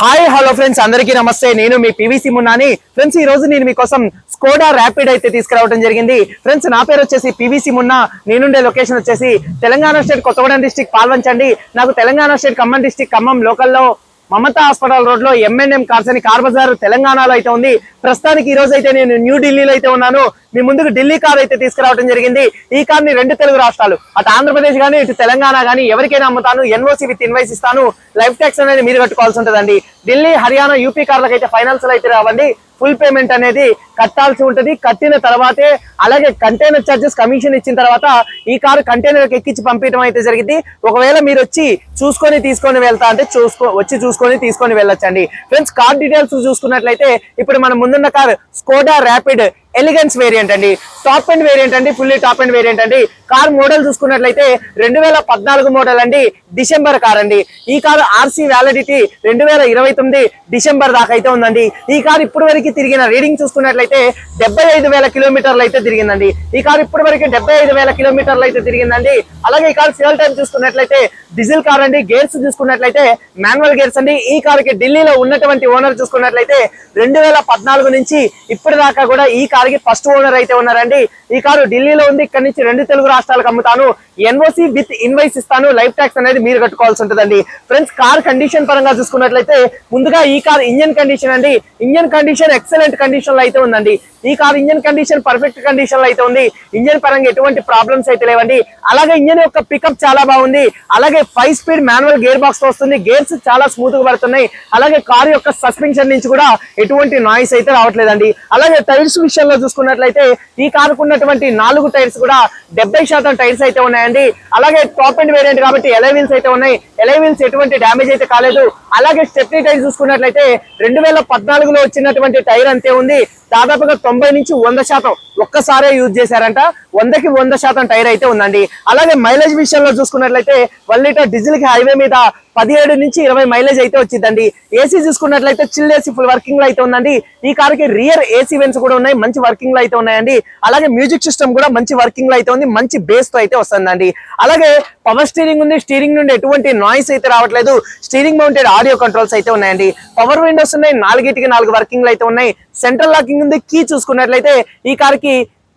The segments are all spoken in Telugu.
హాయ్ హలో ఫ్రెండ్స్ అందరికీ నమస్తే. నేను మీ పివిసి మున్నాని. ఫ్రెండ్స్ ఈ రోజు నేను మీకోసం స్కోడా ర్యాపిడ్ అయితే తీసుకురావడం జరిగింది. ఫ్రెండ్స్ నా పేరు వచ్చేసి పివిసి మున్నా. నేనుండే లొకేషన్ వచ్చేసి తెలంగాణ స్టేట్ కొత్తగూడెం డిస్టిక్ పాల్వంచండి. నాకు తెలంగాణ స్టేట్ ఖమ్మం డిస్టిక్ ఖమ్మం లోకల్లో మమతా హాస్పిటల్ రోడ్లో ఎంఎన్ఎం కార్స్ అని కార్ బజార్ తెలంగాణలో అయితే ఉంది. ప్రస్తుతానికి ఈ రోజు అయితే నేను న్యూ ఢిల్లీలో అయితే ఉన్నాను. మీ ముందుకు ఢిల్లీ కార్ అయితే తీసుకురావడం జరిగింది. ఈ కార్ని రెండు తెలుగు రాష్ట్రాలు అటు ఆంధ్రప్రదేశ్ గానీ ఇటు తెలంగాణ గానీ ఎవరికైనా అమ్ముతాను. ఎన్ఓసి విత్ ఇన్వైస్ ఇస్తాను. లైఫ్ ట్యాక్స్ అనేది మీరు కట్టుకోవాల్సి ఉంటుందండి. ఢిల్లీ హర్యానా యూపీ కార్లకు అయితే ఫైనాన్స్ అయితే రావండి. ఫుల్ పేమెంట్ అనేది కట్టాల్సి ఉంటుంది. కట్టిన తర్వాతే అలాగే కంటైనర్ చార్జెస్ కమిషన్ ఇచ్చిన తర్వాత ఈ కారు కంటైనర్ ఎక్కించి పంపించడం అయితే జరిగింది. ఒకవేళ మీరు వచ్చి చూసుకొని తీసుకొని వెళ్తా అంటే చూసుకో వచ్చి చూసుకొని తీసుకొని వెళ్ళొచ్చండి. ఫ్రెండ్స్ కార్ డీటెయిల్స్ చూసుకున్నట్లయితే ఇప్పుడు మన ముందున్న car Skoda Rapid Elegance variant అండి. టాప్ అండ్ వేరియంట్ అండి ఫుల్లీ టాప్ అండ్ వేరియంట్ అండి. కార్ మోడల్ చూసుకున్నట్లయితే రెండు వేల పద్నాలుగు మోడల్ అండి డిసెంబర్ కార్ అండి. ఈ కారు ఆర్సీ వ్యాలిడిటీ రెండు వేల ఇరవై తొమ్మిది డిసెంబర్ దాకా అయితే ఉందండి. ఈ కారు ఇప్పుడు వరకు తిరిగిన రీడింగ్ చూసుకున్నట్లయితే డెబ్బై ఐదు వేల కిలోమీటర్లు అయితే తిరిగిందండి. ఈ కారు ఇప్పుడు వరకు డెబ్బై ఐదు వేల కిలోమీటర్లు అయితే తిరిగిందండి. అలాగే ఈ కారు ఫ్యూల్ టైం చూసుకున్నట్లయితే డీజిల్ కార్ అండి. గేర్స్ చూసుకున్నట్లయితే మాన్యువల్ గేర్స్ అండి. ఈ కారుకి ఢిల్లీలో ఉన్నటువంటి ఓనర్ చూసుకున్నట్లయితే రెండు వేల పద్నాలుగు నుంచి ఇప్పటి దాకా కూడా ఈ కార్ కారుకి ఫస్ట్ ఓనర్ అయితే ఉన్నారండి. ఈ కారు ఢిల్లీలో ఉంది. ఇక్కడ నుంచి రెండు తెలుగు రాష్ట్రాలకు అమ్ముతాను. ఎన్ఓసి విత్ ఇన్వైస్ ఇస్తాను. లైఫ్ ట్యాక్స్ అనేది మీరు కట్టుకోవాల్సి ఉంటుందండి. ఫ్రెండ్స్ కార్ కండిషన్ పరంగా చూసుకున్నట్లయితే ముందుగా ఈ కార్ ఇంజన్ కండిషన్ అండి. ఇంజన్ కండిషన్ ఎక్సలెంట్ కండిషన్లో అయితే ఉందండి. ఈ కార్ ఇంజన్ కండిషన్ పర్ఫెక్ట్ కండిషన్లో అయితే ఉంది. ఇంజన్ పరంగా ఎటువంటి ప్రాబ్లమ్స్ అయితే లేవండి. అలాగే ఇంజన్ యొక్క పికప్ చాలా బాగుంది. అలాగే five speed manual gear box వస్తుంది. గేర్స్ చాలా స్మూత్గా పడుతున్నాయి. అలాగే కార్ యొక్క సస్పెన్షన్ నుంచి కూడా ఎటువంటి నాయిస్ అయితే రావట్లేదండి. అలాగే టైర్స్ విషయంలో చూసుకున్నట్లయితే ఈ కారుకు ఉన్నటువంటి నాలుగు టైర్స్ కూడా డెబ్బై శాతం టైర్స్ అయితే ఉన్నాయండి. అలాగే టాప్ అండ్ వేరియంట్ కాబట్టి ఎలై వీల్స్ అయితే ఉన్నాయి. ఎలై వీల్స్ ఎటువంటి డ్యామేజ్ అయితే కాలేదు. అలాగే స్టెప్నీ టైర్ చూసుకున్నట్లయితే రెండు వేల పద్నాలుగులో వచ్చినటువంటి టైర్ అంతే ఉంది. దాదాపుగా తొంభై నుంచి వంద శాతం ఒక్కసారే యూజ్ చేశారంట. వందకి వంద శాతం టైర్ అయితే ఉందండి. అలాగే మైలేజ్ విషయంలో చూసుకున్నట్లయితే వన్ లీటర్ డీజిల్కి హైవే మీద పదిహేడు నుంచి ఇరవై మైలేజ్ అయితే వచ్చిందండి. ఏసీ చూసుకున్నట్లయితే చిల్ ఏసీ ఫుల్ వర్కింగ్లో అయితే ఉందండి. ఈ కార్కి రియర్ ఏసీ వెన్స్ కూడా ఉన్నాయి మంచి వర్కింగ్లో అయితే ఉన్నాయండి. అలాగే మ్యూజిక్ సిస్టమ్ కూడా మంచి వర్కింగ్లో అయితే ఉంది మంచి బేస్తో అయితే వస్తుందండి. అలాగే పవర్ స్టీరింగ్ ఉంది స్టీరింగ్ నుండి ఎటువంటి నాయిస్ అయితే రావట్లేదు. స్టీరింగ్ మౌంటెడ్ ఆడియో కంట్రోల్స్ అయితే ఉన్నాయండి. పవర్ విండోస్ ఉన్నాయి నాలుగిటికి నాలుగు వర్కింగ్లు అయితే ఉన్నాయి. సెంట్రల్ లాకింగ్ ఉంది కీ చూసుకున్నట్లయితే ఈ కార్కి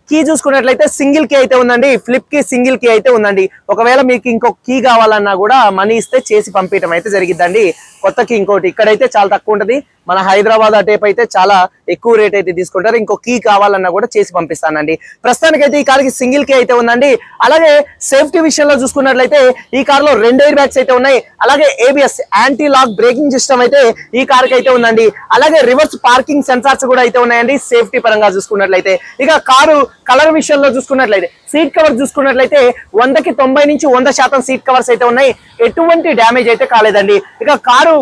కీ చూసుకున్నట్లయితే సింగిల్ కీ అయితే ఉందండి. ఫ్లిప్కి సింగిల్ కీ అయితే ఉందండి. ఒకవేళ మీకు ఇంకొక కీ కావాలన్నా కూడా మనీ ఇస్తే చేసి పంపించడం అయితే జరిగిద్దండి. కొత్త కీ ఇంకోటి ఇక్కడైతే చాలా తక్కువ ఉంటది. మన హైదరాబాద్ అటేపు అయితే చాలా ఎక్కువ రేట్ అయితే తీసుకుంటారు. ఇంకో కీ కావాలన్నా కూడా చేసి పంపిస్తానండి. ప్రస్తుతానికైతే ఈ కార్కి సింగిల్ కీ అయితే ఉందండి. అలాగే సేఫ్టీ విషయంలో చూసుకున్నట్లయితే ఈ కార్లో రెండు ఎయిర్ బ్యాగ్స్ అయితే ఉన్నాయి. అలాగే ABS anti lock braking system అయితే ఈ కార్కి అయితే ఉందండి. అలాగే రివర్స్ పార్కింగ్ సెన్సార్స్ కూడా అయితే ఉన్నాయండి. సేఫ్టీ పరంగా చూసుకున్నట్లయితే. ఇక కారు కలర్ విషయంలో చూసుకున్నట్లయితే సీట్ కవర్ చూసుకున్నట్లయితే వందకి తొంభై నుంచి వంద శాతం సీట్ కవర్స్ అయితే ఉన్నాయి. ఎటువంటి డ్యామేజ్ అయితే కాలేదండి. ఇక కారు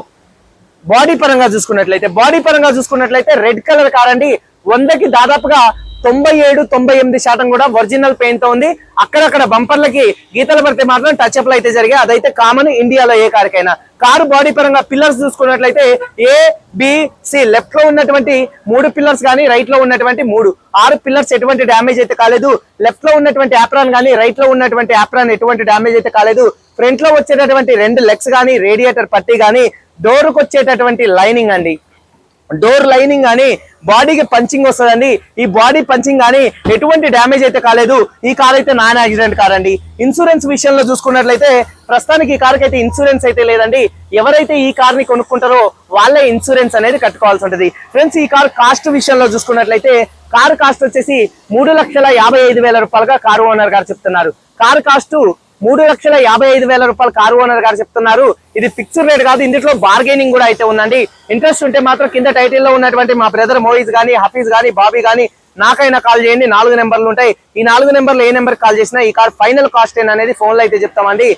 బాడీ పరంగా చూసుకున్నట్లయితే బాడీ పరంగా చూసుకున్నట్లయితే రెడ్ కలర్ కార్ అండి వందకి దాదాపుగా తొంభై ఏడు తొంభై ఎనిమిది శాతం కూడా ఒరిజినల్ పెయింట్తో ఉంది. అక్కడక్కడ బంపర్లకి గీతలు పడితే మాత్రం టచ్ అప్లు అయితే జరిగాయి. అదైతే కామన్ ఇండియాలో ఏ కారుకైనా. కారు బాడీ పరంగా పిల్లర్స్ చూసుకున్నట్లయితే ఏ బిసి లెఫ్ట్లో ఉన్నటువంటి మూడు పిల్లర్స్ కానీ రైట్లో ఉన్నటువంటి మూడు. ఆరు పిల్లర్స్ ఎటువంటి డ్యామేజ్ అయితే కాలేదు. లెఫ్ట్లో ఉన్నటువంటి యాప్రాన్ కానీ రైట్లో ఉన్నటువంటి యాప్రాన్ ఎటువంటి డ్యామేజ్ అయితే కాలేదు. ఫ్రంట్లో వచ్చేటటువంటి రెండు లెగ్స్ కానీ రేడియేటర్ పట్టి కానీ డోర్ వచ్చేటటువంటి లైనింగ్ అండి. డోర్ లైనింగ్ కానీ బాడీకి పంచింగ్ వస్తుందండి. ఈ బాడీ పంచింగ్ కానీ ఎటువంటి డ్యామేజ్ అయితే కాలేదు. ఈ కార్ అయితే నాన్ యాక్సిడెంట్ కార్ అండి. ఇన్సూరెన్స్ విషయంలో చూసుకున్నట్లయితే ప్రస్తుతానికి ఈ కార్కి అయితే ఇన్సూరెన్స్ అయితే లేదండి. ఎవరైతే ఈ కార్ని కొనుక్కుంటారో వాళ్ళే ఇన్సూరెన్స్ అనేది కట్టుకోవాల్సి ఉంటుంది. ఫ్రెండ్స్ ఈ కార్ కాస్ట్ విషయంలో చూసుకున్నట్లయితే కార్ కాస్ట్ వచ్చేసి మూడు లక్షల యాభై ఐదు వేల రూపాయలుగా కారు ఓనర్ గారు చెప్తున్నారు. కార్ కాస్ట్ మూడు లక్షల యాభై ఐదు వేల రూపాయలు కారు ఓనర్ గారు చెప్తున్నారు. ఇది ఫిక్స్డ్ రేట్ కాదు ఇందులో బార్గెనింగ్ కూడా అయితే ఉందండి. ఇంట్రెస్ట్ ఉంటే మాత్రం కింద టైటిల్లో ఉన్నటువంటి మా బ్రదర్ మోయిజ్ గానీ హఫీజ్ గానీ బాబీ గానీ నాకైనా కాల్ చేయండి. నాలుగు నెంబర్లు ఉంటాయి. ఈ నాలుగు నెంబర్లు ఏ నెంబర్ కాల్ చేసినా ఈ కార్ ఫైనల్ కాస్ట్ అనేది ఫోన్లో అయితే చెప్తామండి.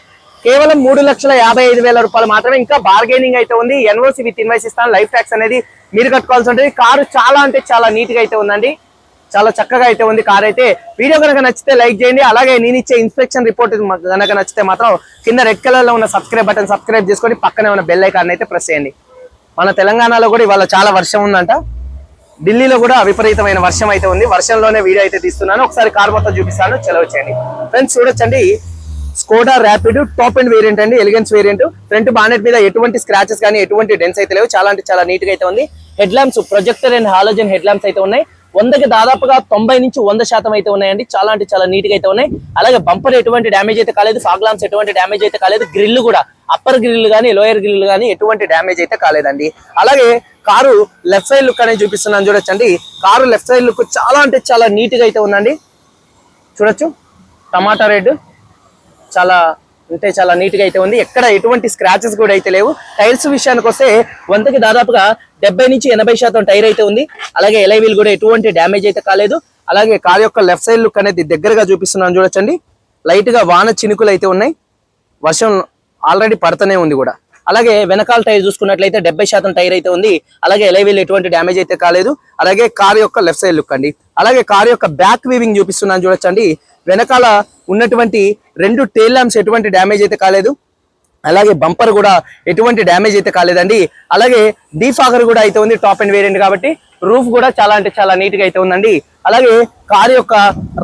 కేవలం మూడు లక్షల యాభై ఐదు వేల రూపాయలు మాత్రమే ఇంకా బార్గెనింగ్ అయితే ఉంది. ఎన్ఓసి విత్ ఇన్వైస్ ఇస్తాను లైఫ్ ట్యాక్స్ అనేది మీరు కట్టుకోవాల్సి ఉంటుంది. కారు చాలా అంటే చాలా నీట్గా అయితే ఉందండి. చాలా చక్కగా అయితే ఉంది కార్ అయితే. వీడియో కనుక నచ్చితే లైక్ చేయండి. అలాగే నేను ఇచ్చే ఇన్స్పెక్షన్ రిపోర్ట్ కనుక నచ్చితే మాత్రం కింద రెడ్ కలర్లో ఉన్న సబ్స్క్రైబ్ బటన్ సబ్స్క్రైబ్ చేసుకొని పక్కనే ఉన్న బెల్ ఐకాన్ అయితే ప్రెస్ చేయండి. మన తెలంగాణలో కూడా ఇవాళ చాలా వర్షం ఉందంట. ఢిల్లీలో కూడా విపరీతమైన వర్షం అయితే ఉంది. వర్షంలోనే వీడియో అయితే తీస్తున్నాను. ఒకసారి కార్ మొత్తం చూపిస్తాను. చెలవు చేయండి. ఫ్రెండ్స్ చూడొచ్చండి. Skoda Rapid top end variant అండి. ఎలిగెన్స్ వేరియంట్ ఫ్రంట్ బానెట్ మీద ఎటువంటి స్క్రాచెస్ కానీ ఎటువంటి డెన్స్ అయితే లేవు. చాలా అంటే చాలా నీట్గా అయితే ఉంది. Head lamps projector and halogen head lamps అయితే ఉన్నాయి. వందకి దాదాపుగా తొంభై నుంచి వంద శాతం అయితే ఉన్నాయండి. చాలా అంటే చాలా నీట్గా అయితే ఉన్నాయి. అలాగే బంపర్ ఎటువంటి డ్యామేజ్ అయితే కాలేదు. ఫాగ్లామ్స్ ఎటువంటి డ్యామేజ్ అయితే కాలేదు. గ్రిల్ కూడా అప్పర్ గ్రిల్ కానీ లోయర్ గ్రిల్ కానీ ఎటువంటి డ్యామేజ్ అయితే కాలేదండి. అలాగే కారు లెఫ్ట్ సైడ్ లుక్ అనేది చూపిస్తున్నాను చూడొచ్చండి. కారు లెఫ్ట్ సైడ్ లుక్ చాలా అంటే చాలా నీట్గా అయితే ఉందండి. చూడొచ్చు. టమాటా రెడ్ చాలా అంటే చాలా నీట్గా అయితే ఉంది. ఎక్కడ ఎటువంటి స్క్రాచెస్ కూడా అయితే లేవు. టైర్స్ విషయానికి వస్తే వందకి దాదాపుగా డెబ్బై నుంచి ఎనభై శాతం టైర్ అయితే ఉంది. అలాగే ఎలైవీల్ కూడా ఎటువంటి డ్యామేజ్ అయితే కాలేదు. అలాగే కార్ యొక్క లెఫ్ట్ సైడ్ లుక్ అనేది దగ్గరగా చూపిస్తున్నాను చూడొచ్చండి. లైట్గా వాన చినుకులు అయితే ఉన్నాయి. వర్షం ఆల్రెడీ పడుతూనే ఉంది కూడా. అలాగే వెనకాల టైర్ చూసుకున్నట్లయితే డెబ్బై శాతం టైర్ అయితే ఉంది. అలాగే ఎలైవీల్ ఎటువంటి డ్యామేజ్ అయితే కాలేదు. అలాగే కార్ యొక్క లెఫ్ట్ సైడ్ లుక్ అండి. అలాగే కార్ యొక్క బ్యాక్ వీవింగ్ చూపిస్తున్నాను చూడొచ్చండి. వెనకాల ఉన్నటువంటి రెండు టేల్ ల్యాంప్స్ ఎటువంటి డ్యామేజ్ అయితే కాలేదు. అలాగే బంపర్ కూడా ఎటువంటి డ్యామేజ్ అయితే కాలేదండి. అలాగే డీఫాగర్ కూడా అయితే ఉంది టాప్ అండ్ వేరియంట్ కాబట్టి రూఫ్ కూడా చాలా అంటే చాలా నీట్గా అయితే ఉందండి. అలాగే కారు యొక్క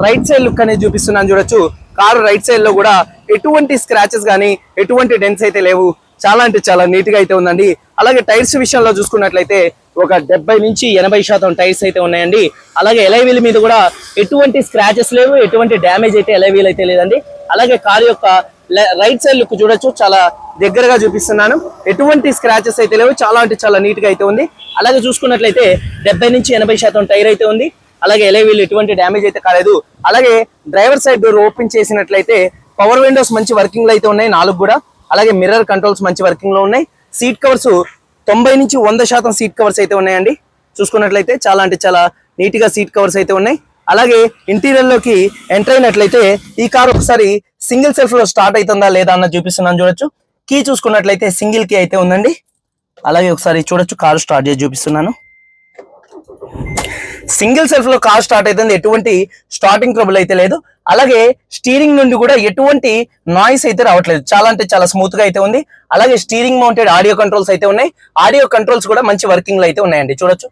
రైట్ సైడ్ లుక్ అనేది చూపిస్తున్నాను చూడొచ్చు. కారు రైట్ సైడ్లో కూడా ఎటువంటి స్క్రాచెస్ కానీ ఎటువంటి డెన్స్ అయితే లేవు. చాలా అంటే చాలా నీట్గా అయితే ఉందండి. అలాగే టైర్స్ విషయంలో చూసుకున్నట్లయితే ఒక డెబ్బై నుంచి ఎనభై శాతం టైర్స్ అయితే ఉన్నాయండి. అలాగే ఎలైవీల్ మీద కూడా ఎటువంటి స్క్రాచెస్ లేవు ఎటువంటి డ్యామేజ్ అయితే ఎలైవీల్ అయితే లేదండి. అలాగే కారు యొక్క రైట్ సైడ్ లుక్ చూడొచ్చు చాలా దగ్గరగా చూపిస్తున్నాను. ఎటువంటి స్క్రాచెస్ అయితే లేవు చాలా అంటే చాలా నీట్గా అయితే ఉంది. అలాగే చూసుకున్నట్లయితే డెబ్బై నుంచి ఎనభై శాతం టైర్ అయితే ఉంది. అలాగే ఎలైవీల్ ఎటువంటి డ్యామేజ్ అయితే కాలేదు. అలాగే డ్రైవర్ సైడ్ డోర్ ఓపెన్ చేసినట్లయితే పవర్ విండోస్ మంచి వర్కింగ్లో అయితే ఉన్నాయి నాలుగు కూడా. అలాగే మిర్రర్ కంట్రోల్స్ మంచి వర్కింగ్లో ఉన్నాయి. సీట్ కవర్స్ తొంభై నుంచి వంద శాతం సీట్ కవర్స్ అయితే ఉన్నాయండి. చూసుకున్నట్లయితే చాలా అంటే చాలా నీట్గా సీట్ కవర్స్ అయితే ఉన్నాయి. అలాగే ఇంటీరియర్లోకి ఎంటర్ అయినట్లయితే ఈ కార్ ఒకసారి సింగిల్ సెల్ఫ్లో స్టార్ట్ అవుతుందా లేదా అన్న చూపిస్తున్నాను చూడొచ్చు. కీ చూసుకున్నట్లయితే సింగిల్ కీ అయితే ఉందండి. అలాగే ఒకసారి చూడొచ్చు కారు స్టార్ట్ చేసి చూపిస్తున్నాను. సింగిల్ సెల్ఫ్లో కార్ స్టార్ట్ అవుతుంది. ఎటువంటి స్టార్టింగ్ ట్రబుల్ అయితే లేదు. అలాగే స్టీరింగ్ నుండి కూడా ఎటువంటి నాయిస్ అయితే రావట్లేదు. చాలా అంటే చాలా స్మూత్గా అయితే ఉంది. అలాగే స్టీరింగ్ మౌంటెడ్ ఆడియో కంట్రోల్స్ అయితే ఉన్నాయి. ఆడియో కంట్రోల్స్ కూడా మంచి వర్కింగ్లో అయితే ఉన్నాయండి. చూడొచ్చు.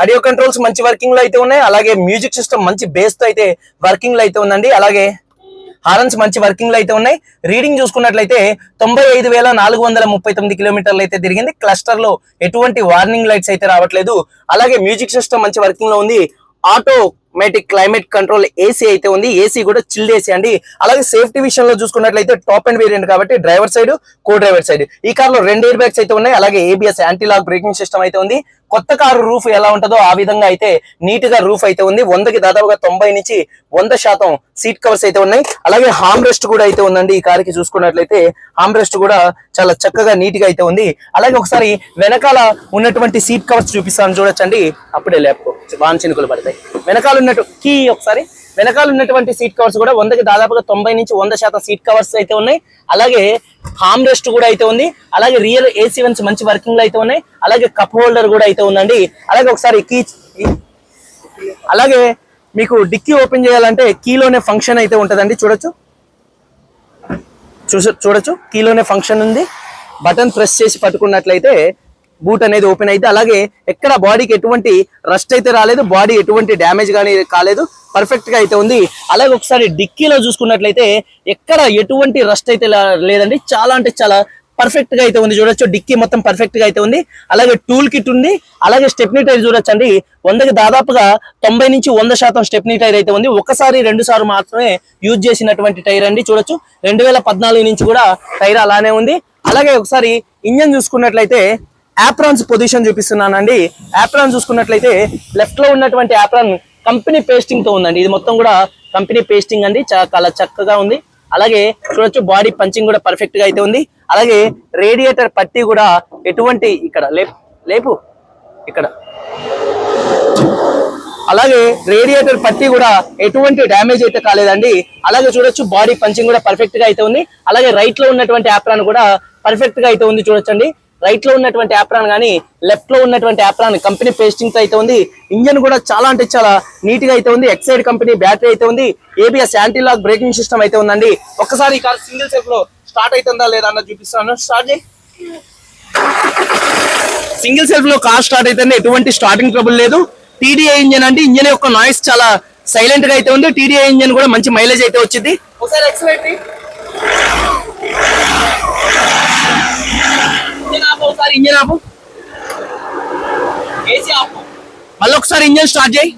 ఆడియో కంట్రోల్స్ మంచి వర్కింగ్లో అయితే ఉన్నాయి. అలాగే మ్యూజిక్ సిస్టమ్ మంచి బేస్తో అయితే వర్కింగ్లో అయితే ఉందండి. అలాగే హారన్స్ మంచి వర్కింగ్లో అయితే ఉన్నాయి. రీడింగ్ చూసుకున్నట్లయితే తొంభై ఐదు వేల నాలుగు వందల ముప్పై తొమ్మిది కిలోమీటర్లు అయితే తిరిగింది. క్లస్టర్లో ఎటువంటి వార్నింగ్ లైట్స్ అయితే రావట్లేదు. అలాగే మ్యూజిక్ సిస్టమ్ మంచి వర్కింగ్లో ఉంది. Auto automatic climate control AC అయితే ఉంది. ఏసీ కూడా చిల్డ్ ఏసీ అండి. అలాగే సేఫ్టీ విషయంలో చూసుకున్నట్లయితే టాప్ అండ్ వేరియంట్ కాబట్టి driver side co driver side. ఈ కార్లో రెండు ఎయిర్ బ్యాగ్స్ అయితే ఉన్నాయి. అలాగే ABS anti lock braking system అయితే ఉంది. కొత్త కారు రూఫ్ ఎలా ఉంటుందో ఆ విధంగా అయితే నీట్గా రూఫ్ అయితే ఉంది. వందకి దాదాపుగా తొంభై నుంచి వంద శాతం సీట్ కవర్స్ అయితే ఉన్నాయి. అలాగే హామ్ రెస్ట్ కూడా అయితే ఉందండి ఈ కారుకి చూసుకున్నట్లయితే. హామ్ రెస్ట్ కూడా చాలా చక్కగా నీట్గా అయితే ఉంది. అలాగే ఒకసారి వెనకాల ఉన్నటువంటి సీట్ కవర్స్ చూపిస్తాను చూడొచ్చండి. అప్పుడే లేపో వాన పడతాయి. వెనకాల ఉన్నట్టు కీ ఒకసారి. వెనకాల ఉన్నటువంటి సీట్ కవర్స్ కూడా వందకి దాదాపుగా తొంభై నుంచి వంద శాతం సీట్ కవర్స్ అయితే ఉన్నాయి. అలాగే హామ్ రెస్ట్ కూడా అయితే ఉంది. అలాగే రియల్ ఏసీ వన్స్ మంచి వర్కింగ్లో అయితే ఉన్నాయి. అలాగే కప్ హోల్డర్ కూడా అయితే ఉందండి. అలాగే ఒకసారి కీ అలాగే మీకు డిక్కీ ఓపెన్ చేయాలంటే కీలోనే ఫంక్షన్ అయితే ఉంటుందండి. చూడొచ్చు. చూస చూడొచ్చు. కీలోనే ఫంక్షన్ ఉంది. బటన్ ప్రెస్ చేసి పట్టుకున్నట్లయితే బూట్ అనేది ఓపెన్ అయితే అలాగే ఎక్కడ బాడీకి ఎటువంటి రస్ట్ అయితే రాలేదు బాడీ ఎటువంటి డ్యామేజ్ కానీ కాలేదు పర్ఫెక్ట్గా అయితే ఉంది. అలాగే ఒకసారి డిక్కీలో చూసుకున్నట్లయితే ఎక్కడ ఎటువంటి రస్ట్ అయితే లేదండి. చాలా అంటే చాలా పర్ఫెక్ట్గా అయితే ఉంది చూడొచ్చు. డిక్కీ మొత్తం పర్ఫెక్ట్గా అయితే ఉంది. అలాగే టూల్ కిట్ ఉంది. అలాగే స్టెప్నీ టైర్ చూడొచ్చు అండి వందకి దాదాపుగా తొంభై నుంచి వంద శాతం స్టెప్నీ టైర్ అయితే ఉంది. ఒకసారి రెండు సార్లు మాత్రమే యూజ్ చేసినటువంటి టైర్ అండి చూడొచ్చు. రెండు వేల పద్నాలుగు నుంచి కూడా టైర్ అలానే ఉంది. అలాగే ఒకసారి ఇంజన్ చూసుకున్నట్లయితే యాప్రాన్స్ పొజిషన్ చూపిస్తున్నానండి. యాప్రాన్ చూసుకున్నట్లయితే లెఫ్ట్లో ఉన్నటువంటి యాప్రాన్ కంపెనీ పేస్టింగ్తో ఉందండి. ఇది మొత్తం కూడా కంపెనీ పేస్టింగ్ అండి. చాలా చక్కగా ఉంది. అలాగే చూడొచ్చు బాడీ పంచింగ్ కూడా పర్ఫెక్ట్గా అయితే ఉంది. అలాగే రేడియేటర్ పట్టి కూడా ఎటువంటి ఇక్కడ లేపు లేపు. ఇక్కడ. అలాగే రేడియేటర్ పట్టి కూడా ఎటువంటి డ్యామేజ్ అయితే కాలేదండి. అలాగే చూడొచ్చు బాడీ పంచింగ్ కూడా పర్ఫెక్ట్గా అయితే ఉంది. అలాగే రైట్లో ఉన్నటువంటి యాప్రాన్ కూడా పర్ఫెక్ట్గా అయితే ఉంది చూడొచ్చండి. రైట్లో ఉన్నటువంటి యాప్రాన్ కానీ లెఫ్ట్లో ఉన్నటువంటి యాప్రాన్ కంపెనీ పేస్టింగ్తో అయితే ఉంది. ఇంజన్ కూడా చాలా అంటే చాలా నీట్గా అయితే ఉంది. ఎక్సైడ్ కంపెనీ బ్యాటరీ అయితే ఉంది. ABS anti lock braking system అయితే ఉందండి. ఒక్కసారి ఈ కార్ సింగిల్ సెల్ఫ్లో స్టార్ట్ అవుతుందా లేదా అన్న చూపిస్తాను స్టార్ట్ సింగిల్ సెల్ఫ్లో కార్ స్టార్ట్ అయితే ఎటువంటి స్టార్టింగ్ ట్రబుల్ లేదు. టీడీఐ ఇంజన్ అంటే ఇంజన్ యొక్క నాయిస్ చాలా సైలెంట్గా అయితే ఉంది. టీడీఐ ఇంజన్ కూడా మంచి మైలేజ్ అయితే వచ్చింది. ఒకసారి ఎక్సలెంట్ ఇంజన్ ఆపు. ఏసీ ఆపు. మళ్ళీ ఒకసారి ఇంజన్ స్టార్ట్ చేయి.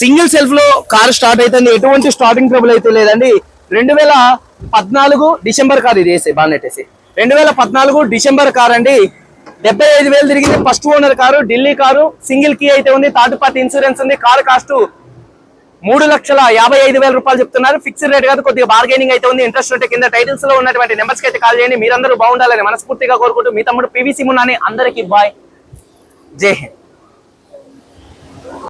సింగిల్ సెల్ఫ్లో కార్ స్టార్ట్ అవుతుంది ఎటువంటి స్టార్టింగ్ ట్రబుల్ అయితే లేదండి. రెండు వేల పద్నాలుగు డిసెంబర్ కార్ ఇది వేసి బాగా నెట్టేసి రెండు వేల పద్నాలుగు డిసెంబర్ కార్ అండి. డెబ్బై ఐదు వేలు తిరిగింది first owner car Delhi car. Single key అయితే ఉంది థర్డ్ పార్టీ ఇన్సూరెన్స్ ఉంది కార్ కాస్ట్ మూడు లక్షల యాభై ఐదు వేల రూపాయలు చెప్తున్నారు. ఫిక్స్డ్ రేట్ కాదు కొద్దిగా బార్గెనింగ్ అయితే ఉంది. ఇంట్రెస్ట్ ఉంటే కింద టైటిల్స్లో ఉన్నటువంటి నెంబర్స్ అయితే కాల్ చేయండి. మీరందరూ బాగుండాలని మనస్ఫూర్తిగా కోరుకుంటూ మీ తమ్ముడు పివిసి మున్నాని అందరికీ బాయ్ జై హింద్.